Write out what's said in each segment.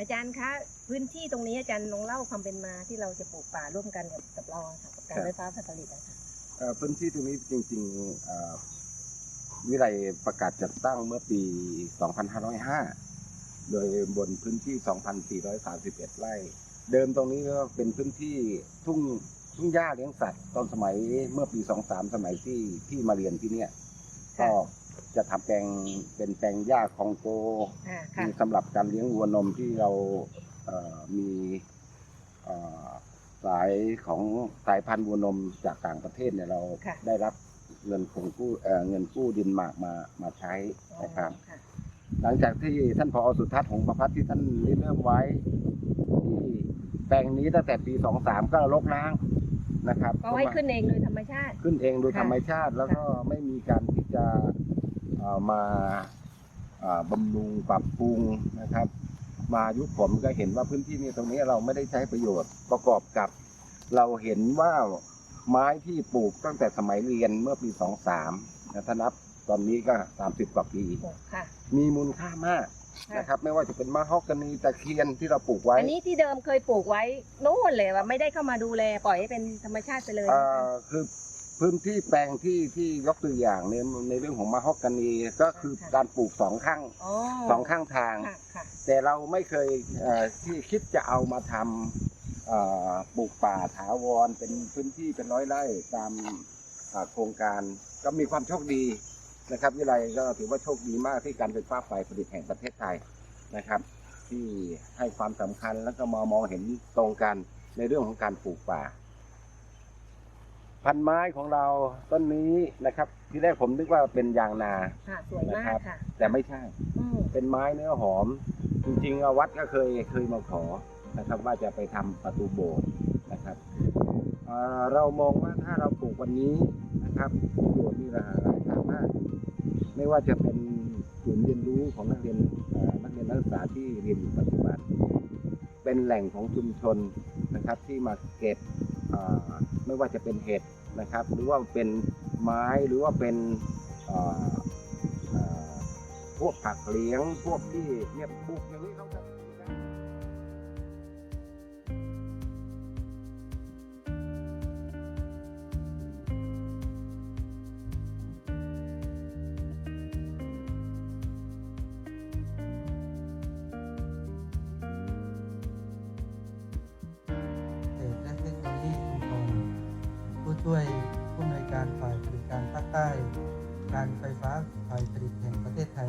อาจารย์คะพื้นที่ตรงนี้อาจารย์ลองเล่าความเป็นมาที่เราจะปลูกป่าร่วมกันกับกับเราอะค่ะกับการไฟฟ้าผลิตอะค่ะเอ่อพื้นที่ตรงนี้จริงๆเอ่อวิไลประกาศจัดตั้งเมื่อปี 2505 โดยบนพื้นที่ 2,431 ไร่ เดิมตรงนี้ก็เป็นพื้นที่ทุ่งทุ่งหญ้าเลี้ยงสัตว์ ตอนสมัยเมื่อปี 23 สมัยที่ที่มาเรียนที่เนี่ยค่ะก็ จะทำแปลงเป็นแปลงหญ้าคองโกอ่าค่ะมีสำหรับการเลี้ยงวัวนมที่เราเอ่อมีเอ่อสายของสายพันธุ์วัวนมจากต่างประเทศเนี่ยเราค่ะได้รับเงินคงกู้เอ่อเงินกู้ดินหมากมามาใช้นะครับค่ะหลังจากที่ท่านผอสุทัศน์หงส์ประพัฒน์ที่ท่านริเริ่มไว้ที่แปลงนี้ตั้งแต่ปี23ก็รกร้างนะครับก็ให้ขึ้นเองโดยธรรมชาติ ขึ้นเองโดยค่ะธรรมชาติแล้วก็ไม่มีการที่จะเอ่อ มาเอ่อบำรุงปรับปรุงนะครับ มายุคผมก็เห็นว่าพื้นที่นี้ตรงนี้เราไม่ได้ใช้ประโยชน์ประกอบกับ เราเห็นว่าไม้ที่ปลูกตั้งแต่สมัยเรียนเมื่อปี23นะถ้านับตอนนี้ก็30กว่าปีค่ะมีมูลค่ามากค่ะนะครับไม่ว่าจะเป็นมะฮอกกานีตะเคียนที่เราปลูกไว้ อันนี้ที่เดิมเคยปลูกไว้นู่นเลยว่าไม่ได้เข้ามาดูแลปล่อยให้เป็นธรรมชาติไปเลยเอ่อคือ พื้นที่แปลงที่ที่ยกตัวอย่างในในเรื่องของมะฮอกกานีก็คือการปลูกสองข้างอ๋อสองข้างทาง ค่ะค่ะแต่เราไม่เคยเอ่อที่คิดจะเอามาทำเอ่อปลูกป่าถาวรเป็นพื้นที่เป็นร้อยไร่ตามเอ่อโครงการก็มีความโชคดีนะครับวิไลก็ถือว่าโชคดีมากที่การไฟฟ้าฝ่ายผลิตแห่งประเทศไทยนะครับ ที่ให้ความสำคัญแล้วก็มามองเห็นตรงกันในเรื่องของการปลูกป่า พันไม้ของเราต้นนี้นะครับ ที่แรกผมนึกว่าเป็นยางนา ค่ะ สวยมากค่ะแต่ไม่ใช่ อืมเป็นไม้เนื้อหอม จริงๆอะวัดก็เคยเคยมาขอนะครับ ว่าจะไปทำประตูโบสถ์นะครับเอ่อเรามองว่าถ้าเราปลูกวันนี้นะครับประโยชน์มีหลายหลายทางมากไม่ว่าจะเป็นศูนย์เรียนรู้ของนักเรียนเอ่อนักเรียนนักศึกษาที่เรียนอยู่ปัจจุบัน เป็นแหล่งของชุมชนนะครับที่มาเก็บเอ่อ ไม่ว่าจะเป็นเห็ดนะครับ หรือว่าเป็นไม้หรือว่าเป็นพวกผักเลี้ยงพวกที่เนี่ยปลูกอย่างนี้เขาจะ ผู้ช่วยผู้อำนวยการฝ่ายบริการภาคใต้ การไฟฟ้าฝ่ายผลิตแห่งประเทศไทย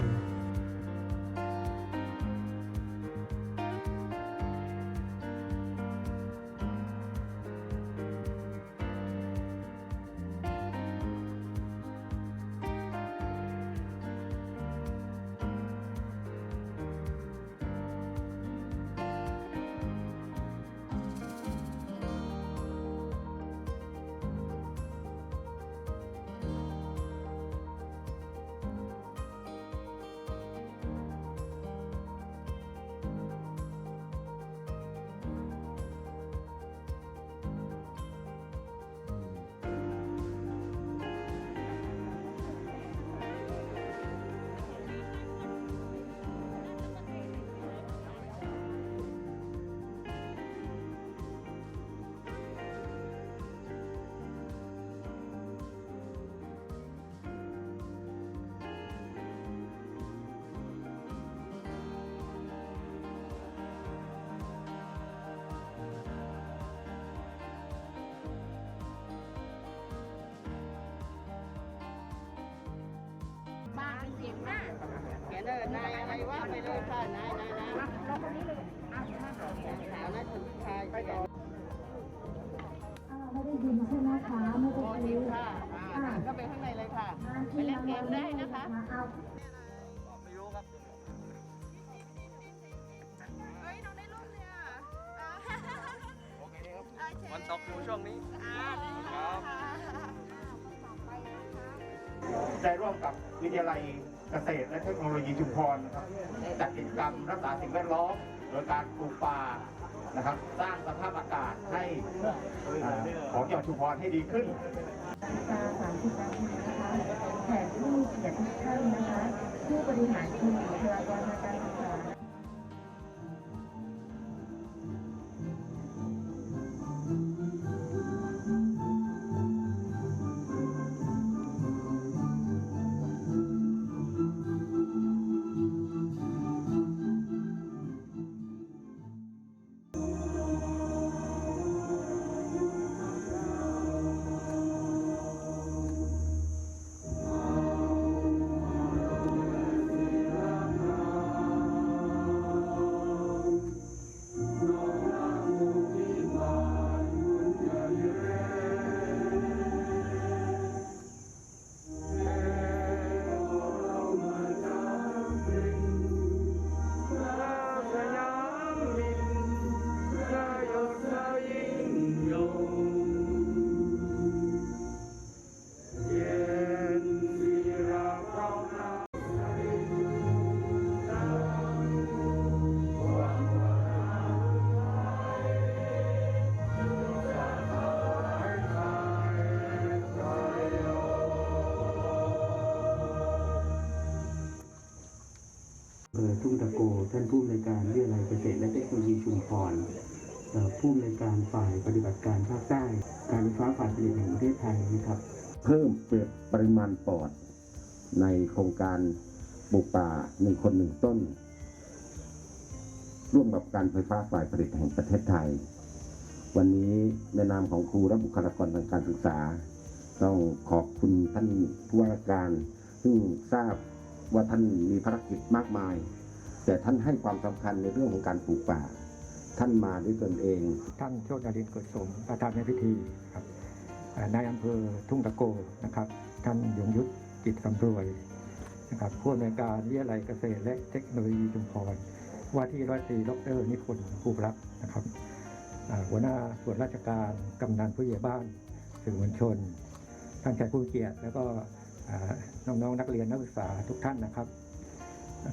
เขียนนายอะไรว่าไปเลยค่ะนายนายนายเราคนนี้เลยอะสาวนะถึงชายไปก่อนอ่าไม่ได้ยินใช่ไหมคะไม่ได้ยิยินค่ะก็ไปข้างในเลยค่ะไปเล่นเกมได้นะคะเอาวันศุกร์อยู่ช่วงนี้ได้ร่วมกับวิทยาลัย เกษตรและเทคโนโลยีชุมพรนะครับจัดกิจกรรมรักษาสิ่งแวดล้อมโดยการปลูกป่านะครับ สร้างสภาพอากาศให้อของจังหวัดชุมพรให้ดีขึ้น อทุ่งตะโก ท่านผู้อำนวยการวิทยาลัยเกษตรและเทคโนโลยีชุมพรผู้อำนวยการฝ่ายปฏิบัติการภาคใต้ การไฟฟ้าฝ่ายผลิตแห่งประเทศไทยนะครับ เพิ่มปริมาณปอด ในโครงการปลูกป่าหนึ่งคนหนึ่งต้น ร่วมกับการไฟฟ้าฝ่ายผลิตแห่งประเทศไทย วันนี้ในนามของครูและบุคลากรทางการศึกษา ต้องขอบคุณท่านผู้ว่าการซึ่งทราบ ว่าท่านมีภารกิจมากมาย แต่ท่านให้ความสำคัญในเรื่องของการปลูกป่า ท่านมาด้วยตนเอง ท่านโชตินรินเกิดสมประธานในพิธีครับนายอำเภอทุ่งตะโกนะครับ ท่านยงยุทธจิตสำรวยนะครับผู้อำนวยการวิทยาลัยเกษตรและเทคโนโลยีชุมพรว่าที่ร้อยตรีดรนิพนธ์ภูรักนะครับหัวหน้าส่วนราชการกำนันผู้ใหญ่บ้านสื่อมวลชนท่านชายผู้เกียรติแล้วก็ น้องๆนักเรียนนักศึกษาทุกท่านนะครับ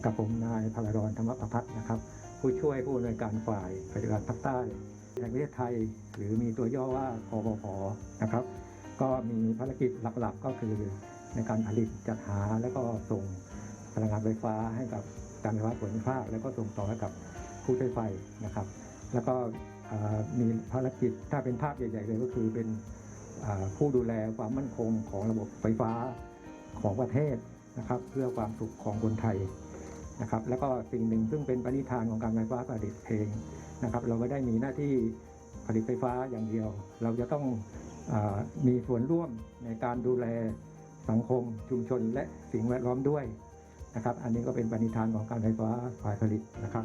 กับผมนายพลรอนธรรมประพัฒน์นะครับ ผู้ช่วยผู้อำนวยการฝ่ายปฏิบัติภาคใต้แห่งประเทศไทย หรือมีตัวย่อว่าคอปพนะครับ ก็มีภารกิจหลักๆ ก็คือในการผลิตจัดหาแล้วก็ส่งพลังงานไฟฟ้าให้กับการไฟฟ้าส่วนภูมิภาค แล้วก็ส่งต่อให้กับผู้ใช้ไฟนะครับ แล้วก็มีภารกิจถ้าเป็นภาพใหญ่ ๆ เลยก็คือเป็นผู้ดูแลความมั่นคงของระบบไฟฟ้า ของประเทศนะครับ เพื่อความสุขของคนไทยนะครับ แล้วก็สิ่งหนึ่งซึ่งเป็นปณิธานของการไฟฟ้าผลิตเองนะครับ เราไม่ได้มีหน้าที่ผลิตไฟฟ้าอย่างเดียว เราจะต้องอมีส่วนร่วมในการดูแลสังคมชุมชนและสิ่งแวดล้อมด้วยนะครับ อันนี้ก็เป็นปณิธานของการไฟฟ้าฝ่ายผลิตนะครับ